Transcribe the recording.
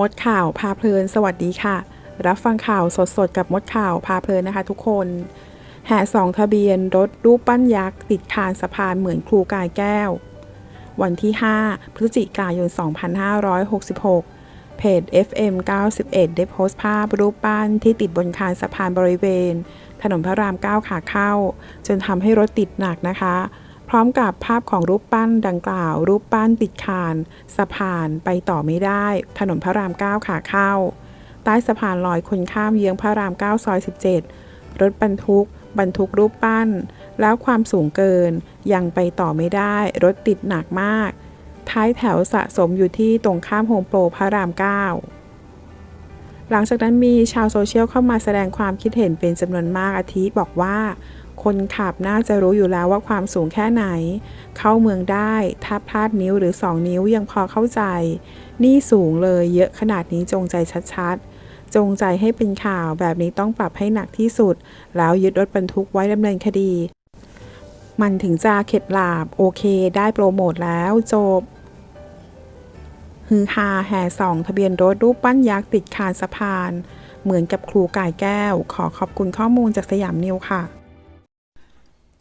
มดข่าวพาเพลิน สวัสดีค่ะ รับฟังข่าวสดๆ กับมดข่าวพาเพลินนะคะทุกคนแห่สองทะเบียนรถรูปปั้นยักษ์ ติดคานสะพานเหมือนครูกายแก้ว วันที่ 5 พฤศจิกายน 2566 เพจ FM 91 ได้โพสต์ภาพรูปปั้นที่ติดบนคานสะพานบริเวณ ถนนพระราม 9 ขาเข้า จนทำให้รถติดหนักนะคะ ร้อมกับภาพของรูปปั้นดังกล่าว รูปปั้นติดคาน สะพานไปต่อไม่ได้ ถนนพระราม 9 ขาเข้า ใต้สะพานลอยคนข้ามเยื้องพระราม 9 ซอย 17 รถบรรทุก บรรทุกรูปปั้น แล้วความสูงเกิน ยังไปต่อไม่ได้ รถติดหนักมาก ท้ายแถวสะสมอยู่ที่ตรงข้ามโฮมโปรพระราม 9หลังจากนั้นมีชาวโซเชียลเข้ามาแสดงความคิดเห็นเป็นจำนวนมากอาทิบอกว่า คนขับน่าจะรู้อยู่แล้วว่าความสูงแค่ไหน เข้าเมืองได้ ถ้าพลาดนิ้วหรือ 2 นิ้วยังพอเข้าใจ นี่สูงเลยเยอะขนาดนี้จงใจชัดๆ จงใจให้เป็นข่าวแบบนี้ต้องปรับให้หนักที่สุด แล้วยึดรถบรรทุกไว้ดำเนินคดี มันถึงจะเข็ดหลาบ โอเคได้โปรโมทแล้วจบฮือฮาแห่สองทะเบียนรถรูปปั้นยักษ์ติดคานสะพาน เหมือนกับครูกายแก้ว ขอขอบคุณข้อมูลจากสยามนิวค่ะ